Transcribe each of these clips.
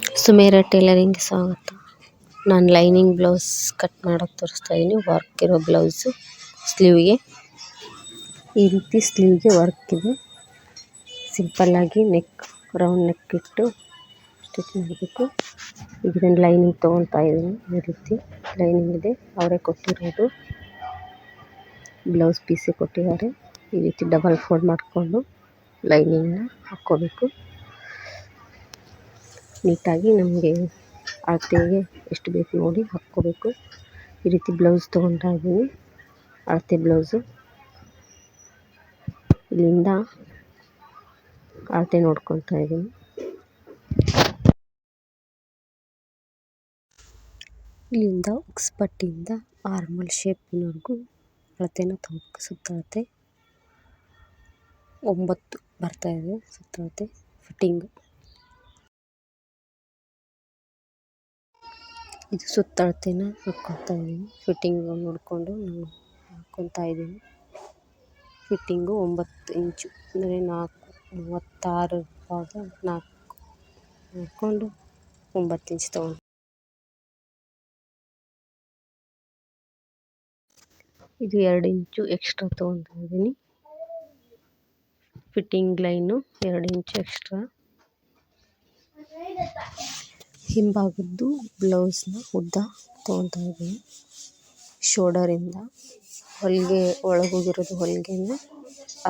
ಸುಮೇರ tailoring ಸ್ವಾಗತ ನಾನು lining blouse cut ಮಾಡೋಕೆ ತೋರಿಸ್ತಾ ಇದ್ದೀನಿ ವರ್ಕ್ ಇರೋ ಬ್ಲೌಸು ಸ್ಲೀವ್ಗೆ. ಈ ರೀತಿ ಸ್ಲೀವ್ಗೆ ವರ್ಕ್ ಇದೆ. ಸಿಂಪಲ್ಲಾಗಿ ನೆಕ್ ರೌಂಡ್ ನೆಕ್ ಇಟ್ಟು ಸ್ಟಿಚ್ ಮಾಡಬೇಕು. ಈಗ ನಾನು ಲೈನಿಂಗ್ ತೊಗೊಳ್ತಾ ಇದ್ದೀನಿ ಈ ರೀತಿ ಲೈನಿಂಗ್ ಇದೆ. ಅವರೇ ಕೊಟ್ಟಿರೋದು. ಬ್ಲೌಸ್ ಪೀಸೇ ಕೊಟ್ಟಿದ್ದಾರೆ. ಈ ರೀತಿ ಡಬಲ್ ಫೋಲ್ಡ್ ಮಾಡಿಕೊಂಡು ಲೈನಿಂಗ್ನ ಹಾಕ್ಕೋಬೇಕು. ನೀಟಾಗಿ ನಮಗೆ ಅಳತೆಗೆ ಎಷ್ಟು ಬೇಕು ನೋಡಿ ಹಾಕ್ಕೋಬೇಕು. ಈ ರೀತಿ ಬ್ಲೌಸ್ ತೊಗೊತಾ ಇದ್ದೀನಿ. ಅಳತೆ ಬ್ಲೌಸು. ಇಲ್ಲಿಂದ ಅಳತೆ ನೋಡ್ಕೊತಾ ಇದ್ದೀನಿ. ಇಲ್ಲಿಂದ ಉಕ್ಸ್ ಪಟ್ಟಿಯಿಂದ ಆರ್ಮಲ್ ಶೇಪಿನವರೆಗೂ ಅಳತೆನ ತೊಗೊಬೇಕು ಸುತ್ತಳತೆ. ಒಂಬತ್ತು ಬರ್ತಾಯಿದೆ ಸುತ್ತಳತೆ. ಫಿಟ್ಟಿಂಗ್ ಇದು ಸುತ್ತಳತೆನ ಹಾಕ್ಕೊತಾ ಇದ್ದೀನಿ. ಫಿಟ್ಟಿಂಗ್ ನೋಡಿಕೊಂಡು ನಾನು ಹಾಕ್ಕೊತಾ ಇದ್ದೀನಿ. ಫಿಟ್ಟಿಂಗು ಒಂಬತ್ತು ಇಂಚು. ಅಂದರೆ ನಾಲ್ಕು, ಮೂವತ್ತಾರು ಭಾಗ ನಾಲ್ಕು. ಹಾಕ್ಕೊಂಡು ಒಂಬತ್ತು ಇಂಚ್ ತೊಗೊಂಡು. ಇದು ಎರಡು ಇಂಚು ಎಕ್ಸ್ಟ್ರಾ ತೊಗೊತಾ ಇದ್ದೀನಿ. ಫಿಟ್ಟಿಂಗ್ ಲೈನು ಎರಡು ಇಂಚು ಎಕ್ಸ್ಟ್ರಾ ಹಿಂಭಾಗದ್ದು ಬ್ಲೌಸ್ನ ಉದ್ದ ತೊಗೊತಾ ಇದ್ದೀನಿ. ಶೋಲ್ಡರಿಂದ ಹೊಲಿಗೆ ಒಳಗೋಗಿರೋದು ಹೊಲಿಗೆನ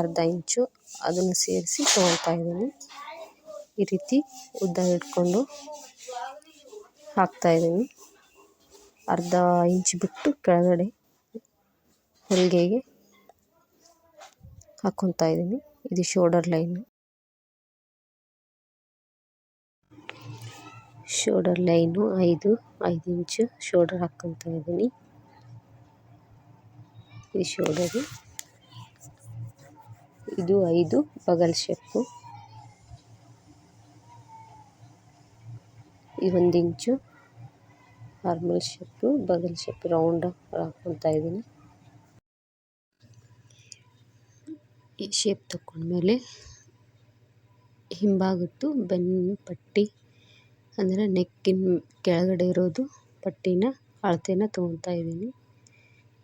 ಅರ್ಧ ಇಂಚು ಅದನ್ನು ಸೇರಿಸಿ ತೊಗೊತಾ ಇದ್ದೀನಿ. ಈ ರೀತಿ ಉದ್ದ ಇಟ್ಕೊಂಡು ಹಾಕ್ತಾಯಿದ್ದೀನಿ ಅರ್ಧ ಇಂಚ್ ಬಿಟ್ಟು ಕೆಳಗಡೆ ಹೊಲಿಗೆಗೆ ಹಾಕ್ಕೊತಾ ಇದ್ದೀನಿ. ಇದು ಶೋಲ್ಡರ್ ಲೈನು. ಶೋಲ್ಡರ್ ಲೈನು ಐದು ಐದು ಇಂಚು ಶೋಲ್ಡರ್ ಹಾಕ್ಕೊತಾ ಇದ್ದೀನಿ. ಈ ಶೋಲ್ಡರು ಇದು ಐದು, ಬಗಲ್ ಶೆಪ್ಪು ಈ ಒಂದು ಇಂಚು ನಾರ್ಮಲ್ ಶೆಪ್ಪು ಬಗಲ್ ಶೇಪ್ ರೌಂಡ್ ಹಾಕ್ಕೊತಾ ಇದ್ದೀನಿ. ಈ ಶೇಪ್ ತಗೊಂಡ್ಮೇಲೆ ಹಿಂಭಾಗದ್ದು ಬೆನ್ನು ಪಟ್ಟಿ ಅಂದರೆ ನೆಕ್ಕಿನ ಕೆಳಗಡೆ ಇರೋದು ಪಟ್ಟಿನ ಅಳತೆನ ತೊಗೊತಾ ಇದ್ದೀನಿ.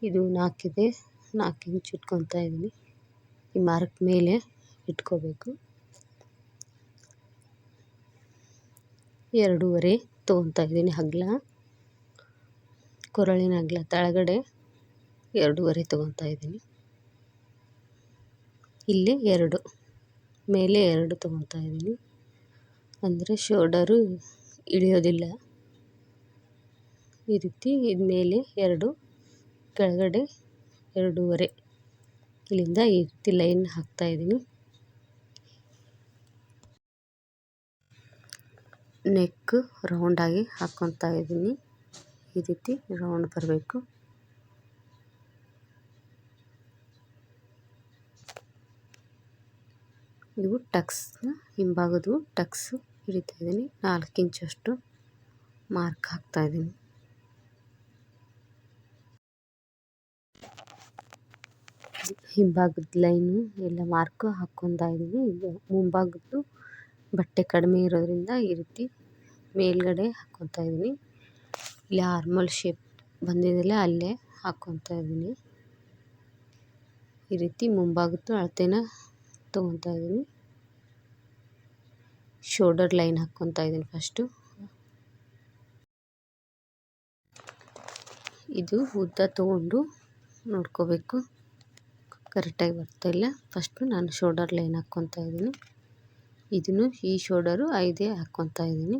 ಇದು ನಾಲ್ಕಿದೆ ನಾಲ್ಕು ಇಂಚು ಇಟ್ಕೊಳ್ತಾ ಇದ್ದೀನಿ. ಈ ಮಾರ್ಕ್ ಮೇಲೆ ಇಟ್ಕೋಬೇಕು. ಎರಡೂವರೆ ತೊಗೊತಾ ಇದ್ದೀನಿ ಅಗಲ. ಕೊರಳಿನ ಅಗಲ ಕೆಳಗಡೆ ಎರಡೂವರೆ ತೊಗೊತಾ ಇದ್ದೀನಿ. ಇಲ್ಲಿ ಎರಡು, ಮೇಲೆ ಎರಡು ತೊಗೊಳ್ತಾ ಇದ್ದೀನಿ. ಅಂದರೆ ಶೋಲ್ಡರು ಇಳಿಯೋದಿಲ್ಲ. ಈ ರೀತಿ ಇದ್ಮೇಲೆ ಎರಡು, ಕೆಳಗಡೆ ಎರಡೂವರೆ. ಇಲ್ಲಿಂದ ಈ ರೀತಿ ಲೈನ್ ಹಾಕ್ತಾ ಇದ್ದೀನಿ. ನೆಕ್ ರೌಂಡಾಗಿ ಹಾಕ್ಕೊತಾ ಇದ್ದೀನಿ. ಈ ರೀತಿ ರೌಂಡ್ ಬರಬೇಕು. ಇವು ಟಕ್ಸ್ನ ಹಿಂಭಾಗದು ಟಕ್ಸು. ಹಿಡಿತಾ ಇದ್ದೀನಿ. ನಾಲ್ಕು ಇಂಚಷ್ಟು ಮಾರ್ಕ್ ಹಾಕ್ತಾ ಇದ್ದೀನಿ. ಹಿಂಭಾಗದ ಲೈನು ಎಲ್ಲ ಮಾರ್ಕು ಹಾಕ್ಕೊತಾ ಇದ್ದೀನಿ ಇದು ಮುಂಭಾಗದ್ದು ಬಟ್ಟೆ ಕಡಿಮೆ ಇರೋದ್ರಿಂದ ಈ ರೀತಿ ಮೇಲ್ಗಡೆ ಹಾಕ್ಕೊತಾ ಇದ್ದೀನಿ. ಇಲ್ಲಿ ಆರ್ಮಲ್ ಶೇಪ್ ಬಂದಿದೆಯಲ್ಲ ಅಲ್ಲೇ ಹಾಕ್ಕೊತಾ ಇದ್ದೀನಿ. ಈ ರೀತಿ ಮುಂಭಾಗದ್ದು ಅಳತೆನ ತೊಗೊತಾ ಇದ್ದೀನಿ. ಶೋಲ್ಡರ್ ಲೈನ್ ಹಾಕ್ಕೊತಾ ಇದ್ದೀನಿ ಫಸ್ಟು ಇದು ಉದ್ದ ತೊಗೊಂಡು ನೋಡ್ಕೋಬೇಕು. ಕರೆಕ್ಟಾಗಿ ಬರ್ತಾಯಿಲ್ಲ ಫಸ್ಟು ನಾನು ಶೋಲ್ಡರ್ ಲೈನ್ ಹಾಕ್ಕೊತಾ ಇದ್ದೀನಿ. ಇದನ್ನು ಈ ಶೋಲ್ಡರು ಐದೇ ಹಾಕ್ಕೊತಾ ಇದ್ದೀನಿ.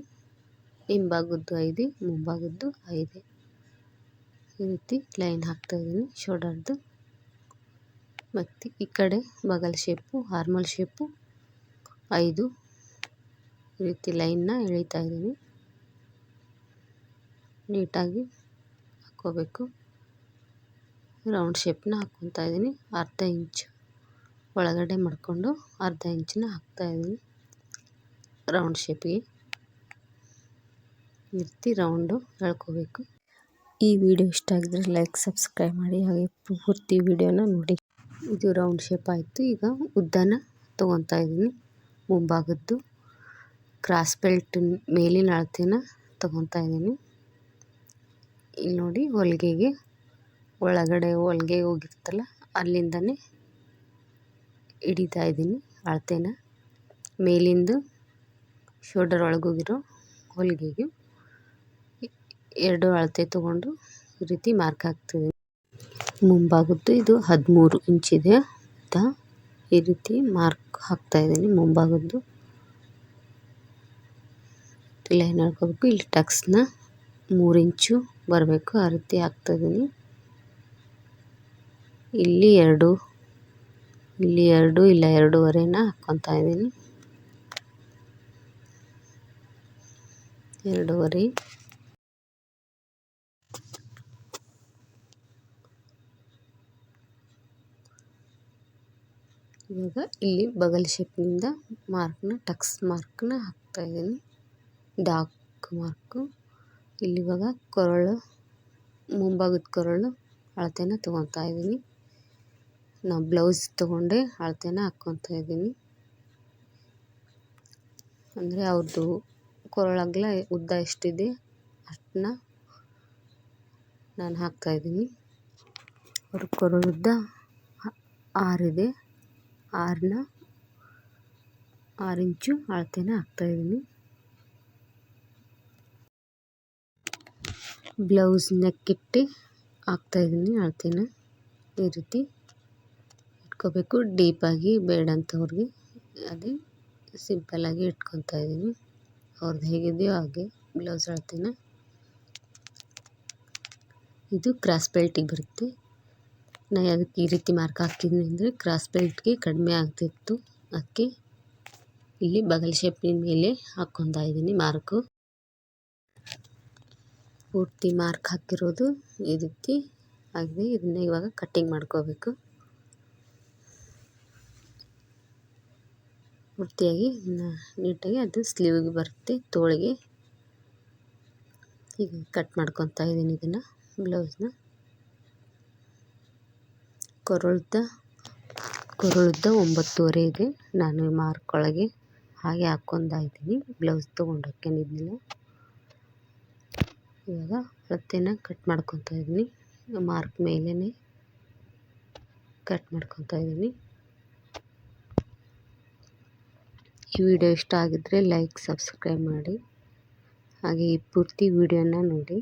ಹಿಂಭಾಗದ್ದು ಐದು, ಮುಂಭಾಗದ್ದು ಐದೇ. ಈ ರೀತಿ ಲೈನ್ ಹಾಕ್ತಾ ಇದ್ದೀನಿ ಶೋಲ್ಡರ್ದು ಮತ್ತು ಈ ಕಡೆ ಬಗಲ್ ಶೇಪು ಹಾರ್ಮಲ್ ಶೇಪು ಐದು ರೀತಿ ಲೈನ್ನ ಎಳಿತಾ ಇದ್ದೀನಿ. ನೀಟಾಗಿ ಹಾಕ್ಕೋಬೇಕು. ರೌಂಡ್ ಶೇಪ್ನ ಹಾಕ್ಕೊತಾ ಇದ್ದೀನಿ. ಅರ್ಧ ಇಂಚು ಒಳಗಡೆ ಮಾಡಿಕೊಂಡು ಅರ್ಧ ಇಂಚನ್ನ ಹಾಕ್ತಾಯಿದ್ದೀನಿ ರೌಂಡ್ ಶೇಪಿಗೆ. ಈ ರೀತಿ ರೌಂಡು ಎಳ್ಕೋಬೇಕು. ಈ ವಿಡಿಯೋ ಇಷ್ಟ ಆಗಿದ್ರೆ ಲೈಕ್, ಸಬ್ಸ್ಕ್ರೈಬ್ ಮಾಡಿ. ಹಾಗೆ ಪೂರ್ತಿ ವಿಡಿಯೋನ ನೋಡಿ. ಇದು ರೌಂಡ್ ಶೇಪ್ ಆಯಿತು. ಈಗ ಉದ್ದನ ತೊಗೊತಾ ಇದ್ದೀನಿ. ಮುಂಭಾಗದ್ದು. ಕ್ರಾಸ್ ಬೆಲ್ಟ್ ಮೇಲಿನ ಅಳತೆನ ತಗೊತಾ ಇದ್ದೀನಿ. ಇಲ್ಲಿ ನೋಡಿ ಹೊಲಿಗೆಗೆ, ಒಳಗಡೆ ಹೊಲಿಗೆ ಹೋಗಿರ್ತಲ್ಲ ಅಲ್ಲಿಂದನೇ ಹಿಡಿತಾ ಇದ್ದೀನಿ ಅಳತೆನ. ಮೇಲಿಂದು ಶೋಲ್ಡರ್ ಒಳಗೋಗಿರೋ ಹೊಲಿಗೆಗೆ ಎರಡು ಅಳತೆ ತೊಗೊಂಡು ಈ ರೀತಿ ಮಾರ್ಕ್ ಹಾಕ್ತಿದ್ದೀನಿ. ಮುಂಭಾಗದ್ದು ಇದು ಹದಿಮೂರು ಇಂಚಿದೆ ಅಂತ ಈ ರೀತಿ ಮಾರ್ಕ್ ಹಾಕ್ತಾ ಇದ್ದೀನಿ ಮುಂಭಾಗದ್ದು ಲೈನ್ ಹೇಳ್ಕೋಬೇಕು ಇಲ್ಲಿ, ಟಕ್ಸ್ನ ಮೂರು ಇಂಚು ಬರಬೇಕು. ಆ ರೀತಿ ಹಾಕ್ತಾಯಿದ್ದೀನಿ ಇಲ್ಲಿ ಎರಡು ಇಲ್ಲಿ ಎರಡು, ಇಲ್ಲ ಎರಡೂವರೆನ ಹಾಕ್ಕೊತಾ ಇದ್ದೀನಿ. ಎರಡೂವರೆ. ಇವಾಗ ಇಲ್ಲಿ ಬಗಲ್ ಶೇಪ್ನಿಂದ ಮಾರ್ಕ್ನ ಟಕ್ಸ್ ಮಾರ್ಕ್ನ ಹಾಕ್ತಾಯಿದ್ದೀನಿ ಡಾರ್ಕ್ ಮಾರ್ಕು ಇಲ್ಲಿ ಇವಾಗ ಕೊರಳು, ಮುಂಭಾಗದ ಕೊರಳು ಅಳತೆನ ತೊಗೊತಾ ಇದ್ದೀನಿ. ನಾ ಬ್ಲೌಸ್ ತೊಗೊಂಡೆ ಅಳತೆನ ಹಾಕ್ಕೊತಾ ಇದ್ದೀನಿ. ಅಂದರೆ ಅವ್ರದ್ದು ಕೊರಳಗ್ಲ ಉದ್ದ ಎಷ್ಟಿದೆ ಅಷ್ಟನ್ನ ನಾನು ಹಾಕ್ತಾಯಿದ್ದೀನಿ ಅವ್ರ ಕೊರಳುದ್ದ ಆರಿದೆ. ಆರನ್ನ ಆರು ಇಂಚು ಅಳತೆನ ಹಾಕ್ತಾಯಿದ್ದೀನಿ ಬ್ಲೌಸ್ ನೆಕ್ಕಿಟ್ಟು ಹಾಕ್ತಾಯಿದ್ದೀನಿ ಅಳತೆನ ಈ ರೀತಿ ಇಟ್ಕೋಬೇಕು. ಡೀಪಾಗಿ ಬೇಡ ಅಂತವ್ರಿಗೆ ಅದೇ ಸಿಂಪಲ್ಲಾಗಿ ಇಟ್ಕೊತಾ ಇದ್ದೀನಿ ಅವ್ರದ್ದು ಹೇಗಿದೆಯೋ ಹಾಗೆ ಬ್ಲೌಸ್ ಅಳತೆನ. ಇದು ಕ್ರಾಸ್ ಬೆಲ್ಟಿಗೆ ಬರುತ್ತೆ. ನಾನು ಅದಕ್ಕೆ ಈ ರೀತಿ ಮಾರ್ಕ್ ಹಾಕಿದ್ದೀನಿ ಅಂದರೆ ಕ್ರಾಸ್ ಬೆಲ್ಟ್ಗೆ ಕಡಿಮೆ ಆಗ್ತಿತ್ತು. ಅದಕ್ಕೆ ಇಲ್ಲಿ ಬಗಲ್ ಶೇಪಿನ ಮೇಲೆ ಹಾಕ್ಕೊತಾ ಇದ್ದೀನಿ ಮಾರ್ಕು ಪೂರ್ತಿ ಮಾರ್ಕ್ ಹಾಕಿರೋದು ರೀತಿ ಆಗಿದೆ. ಇದನ್ನ ಇವಾಗ ಕಟ್ಟಿಂಗ್ ಮಾಡ್ಕೋಬೇಕು. ಪೂರ್ತಿಯಾಗಿ ನೀಟಾಗಿ ಅದು ಸ್ಲೀವ್ಗೆ ಬರುತ್ತೆ, ತೋಳಿಗೆ. ಈಗ ಕಟ್ ಮಾಡ್ಕೊತಾ ಇದ್ದೀನಿ ಇದನ್ನು, ಬ್ಲೌಸ್ನ. ಕೊರಳ್ದ ಕೊರಳ್ದ ಒಂಬತ್ತುವರೆ ಇದೆ. ನಾನು ಮಾರ್ಕ್ ಒಳಗೆ ಹಾಗೆ ಹಾಕ್ಕೊಂಡಾಯ್ತೀನಿ ಬ್ಲೌಸ್ ತೊಗೊಂಡು ಹಾಕ್ಕೊಂಡಿದ್ದಿಲ್ಲ ಇವಾಗ ಹತ್ತಿನ ಕಟ್ ಮಾಡ್ಕೊತಾ ಇದ್ದೀನಿ. ಮಾರ್ಕ್ ಮೇಲೇ ಕಟ್ ಮಾಡ್ಕೊತಾ ಇದ್ದೀನಿ. ಈ ವಿಡಿಯೋ ಇಷ್ಟ ಆಗಿದ್ದರೆ ಲೈಕ್ ಸಬ್ಸ್ಕ್ರೈಬ್ ಮಾಡಿ. ಹಾಗೆ ಈ ಪೂರ್ತಿ ವಿಡಿಯೋನ ನೋಡಿ.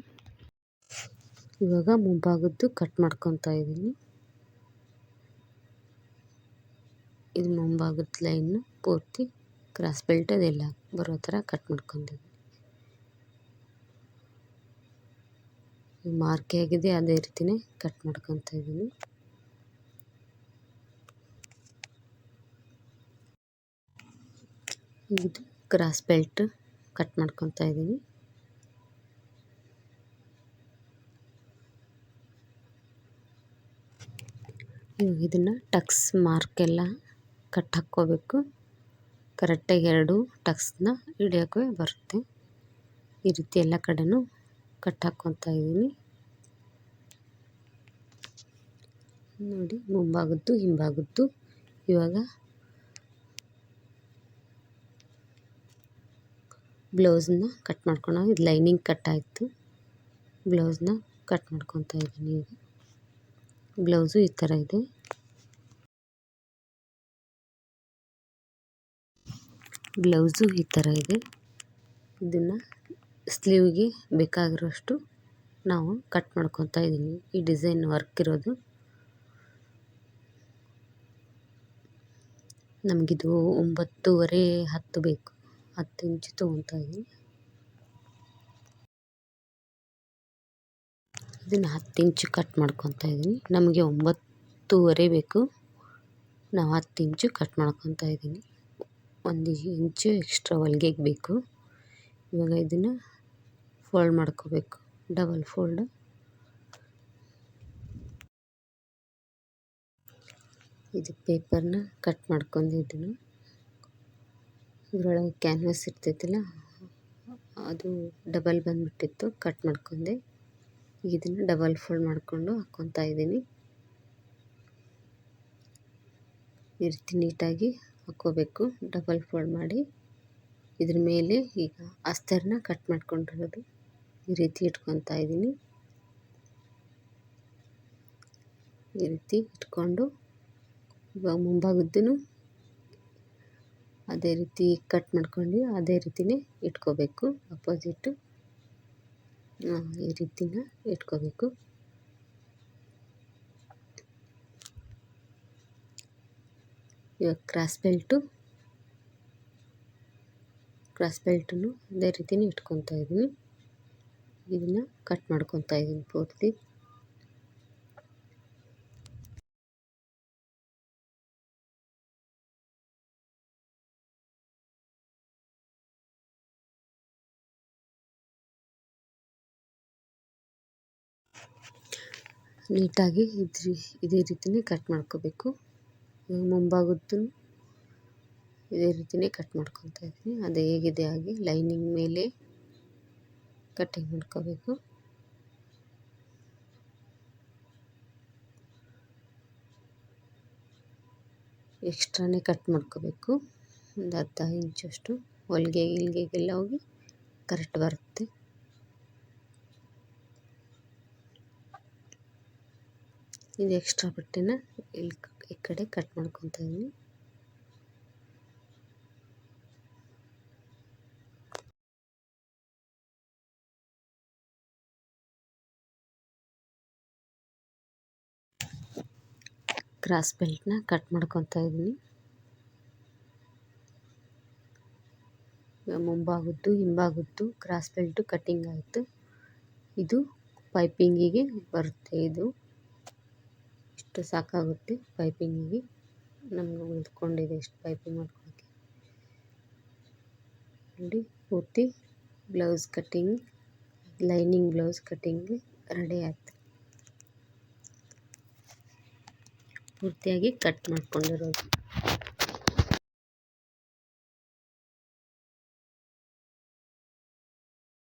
ಇವಾಗ ಮುಂಭಾಗದ್ದು ಕಟ್ ಮಾಡ್ಕೊತಾ ಇದ್ದೀನಿ. ಇದು ಮುಂಭಾಗದ ಲೈನ್ ಪೂರ್ತಿ ಕ್ರಾಸ್ ಬೆಲ್ಟ್ ಅದೆಲ್ಲ ಬರೋ ಥರ ಕಟ್ ಮಾಡ್ಕೊಂಡಿದ್ದೀನಿ. ಮಾರ್ಕ್ ಆಗಿದೆ, ಅದೇ ರೀತಿಯೇ ಕಟ್ ಮಾಡ್ಕೊತಾ ಇದ್ದೀನಿ. ಇದು ಕ್ರಾಸ್ ಬೆಲ್ಟ್ ಕಟ್ ಮಾಡ್ಕೊತಾ ಇದ್ದೀನಿ. ಇವಾಗ ಇದನ್ನು ಟಕ್ಸ್ ಮಾರ್ಕ್ ಎಲ್ಲ ಕಟ್ ಹಾಕ್ಕೋಬೇಕು. ಕರೆಕ್ಟಾಗಿ ಎರಡು ಟಕ್ಸ್ನ ಹಿಡಿಯೋಕ್ಕೆ ಬರುತ್ತೆ. ಈ ರೀತಿ ಎಲ್ಲ ಕಡೆನೂ ಕಟ್ ಹಾಕ್ಕೊತಾ ಇದ್ದೀನಿ. ನೋಡಿ, ಮುಂಭಾಗದ್ದು, ಹಿಂಭಾಗದ್ದು. ಇವಾಗ ಬ್ಲೌಸನ್ನ ಕಟ್ ಮಾಡ್ಕೊಂಡು ಇದು ಲೈನಿಂಗ್ ಕಟ್ ಆಯಿತು. ಬ್ಲೌಸ್ನ ಕಟ್ ಮಾಡ್ಕೊತಾ ಇದ್ದೀನಿ ಈಗ. ಬ್ಲೌಸು ಈ ಥರ ಇದೆ. ಬ್ಲೌಸು ಈ ಥರ ಇದೆ. ಇದನ್ನು ಸ್ಲೀವ್ಗೆ ಬೇಕಾಗಿರೋಷ್ಟು ನಾವು ಕಟ್ ಮಾಡ್ಕೊತಾ ಇದ್ದೀನಿ. ಈ ಡಿಸೈನ್ ವರ್ಕ್ ಇರೋದು. ನಮಗಿದು ಒಂಬತ್ತೂವರೆ ಹತ್ತು ಬೇಕು. ಹತ್ತು ಇಂಚು ತೊಗೊತಾ ಇದ್ದೀನಿ. ಇದನ್ನು ಹತ್ತು ಇಂಚು ಕಟ್ ಮಾಡ್ಕೊತಾ ಇದ್ದೀನಿ. ನಮಗೆ ಒಂಬತ್ತುವರೆ ಬೇಕು. ನಾವು ಹತ್ತು ಇಂಚು ಕಟ್ ಮಾಡ್ಕೊತಾ ಇದ್ದೀನಿ. ಒಂದು ಇಂಚು ಎಕ್ಸ್ಟ್ರಾ ಹೊಲಿಗೆಗೆ ಬೇಕು. ಇವಾಗ ಇದನ್ನು ಫೋಲ್ಡ್ ಮಾಡ್ಕೋಬೇಕು. ಡಬಲ್ ಫೋಲ್ಡ್ ಇದು ಪೇಪರ್ನ ಕಟ್ ಮಾಡ್ಕೊಂಡಿದ್ದೀನಿ ಇದರೊಳಗೆ ಕ್ಯಾನ್ವಾಸ್ ಇರ್ತೈತಿಲ್ಲ, ಅದು ಡಬಲ್ ಬಂದುಬಿಟ್ಟಿತ್ತು ಕಟ್ ಮಾಡ್ಕೊಂಡೆ. ಇದನ್ನು ಡಬಲ್ ಫೋಲ್ಡ್ ಮಾಡಿಕೊಂಡು ಹಾಕ್ಕೊತಾ ಇದ್ದೀನಿ ಈ ರೀತಿ ನೀಟಾಗಿ ಹಾಕ್ಕೋಬೇಕು. ಡಬಲ್ ಫೋಲ್ಡ್ ಮಾಡಿ. ಇದ್ರ ಮೇಲೆ ಈಗ ಅಸ್ತರನ್ನ ಕಟ್ ಮಾಡ್ಕೊಂಡಿರೋದು. ಈ ರೀತಿ ಇಟ್ಕೊತಾ ಇದ್ದೀನಿ. ಈ ರೀತಿ ಇಟ್ಕೊಂಡು ಇವಾಗ ಮುಂಭಾಗದ್ದು ಅದೇ ರೀತಿ ಕಟ್ ಮಾಡ್ಕೊಂಡು ಅದೇ ರೀತಿನೇ ಇಟ್ಕೋಬೇಕು. ಅಪೋಸಿಟ್ಟು ಈ ರೀತಿನ ಇಟ್ಕೋಬೇಕು. ಇವಾಗ ಕ್ರಾಸ್ ಬೆಲ್ಟು, ಕ್ರಾಸ್ ಬೆಲ್ಟನ್ನು ಅದೇ ರೀತಿನೇ ಇಟ್ಕೊತಾ ಇದ್ದೀನಿ. ಇದನ್ನು ಕಟ್ ಮಾಡ್ಕೊತಾ ಇದ್ದೀನಿ ಪೂರ್ತಿ. ನೀಟಾಗಿ ಇದ್ರಿ, ಇದೇ ರೀತಿನೇ ಕಟ್ ಮಾಡ್ಕೋಬೇಕು. ಮುಂಭಾಗದ್ದು ಇದೇ ರೀತಿನೇ ಕಟ್ ಮಾಡ್ಕೊತಾ ಇದ್ದೀನಿ ಅದು ಹೇಗಿದೆ ಹಾಗೆ ಲೈನಿಂಗ್ ಮೇಲೆ ಕಟ್ಟಿಂಗ್ ಮಾಡ್ಕೋಬೇಕು. ಎಕ್ಸ್ಟ್ರಾನೇ ಕಟ್ ಮಾಡ್ಕೋಬೇಕು. ಒಂದು ಅರ್ಧ ಇಂಚಷ್ಟು ಹೊಲಿಗೆ, ಗಿಲ್ಗೆಗೆಲ್ಲ ಹೋಗಿ ಕರೆಕ್ಟ್ ಬರುತ್ತೆ. ಇದು ಎಕ್ಸ್ಟ್ರಾ ಬಟ್ಟೆನ ಇಲ್ಲಿ ಈ ಕಡೆ ಕಟ್ ಮಾಡ್ಕೊತಾ ಇದ್ದೀನಿ. ಕ್ರಾಸ್ ಬೆಲ್ಟ್ನ ಕಟ್ ಮಾಡ್ಕೊತಾ ಇದ್ದೀನಿ. ಮುಂಭಾಗದ್ದು, ಹಿಂಭಾಗದ್ದು ಕ್ರಾಸ್ ಬೆಲ್ಟು ಕಟ್ಟಿಂಗ್ ಆಯಿತು. ಇದು ಪೈಪಿಂಗಿಗೆ ಬರುತ್ತೆ ಇದು. ಇಷ್ಟು ಸಾಕಾಗುತ್ತೆ ಪೈಪಿಂಗಿಗೆ. ನಮಗೆ ಉಳಿದುಕೊಂಡಿದೆ ಇಷ್ಟು ಪೈಪಿಂಗ್ ಮಾಡ್ಕೊಳ್ಳೋಕ್ಕೆ ನೋಡಿ, ಪೂರ್ತಿ blouse cutting lining blouse cutting ready ಆಯ್ತು. ಪೂರ್ತಿಯಾಗಿ ಕಟ್ ಮಾಡ್ಕೊಂಡಿರೋದು.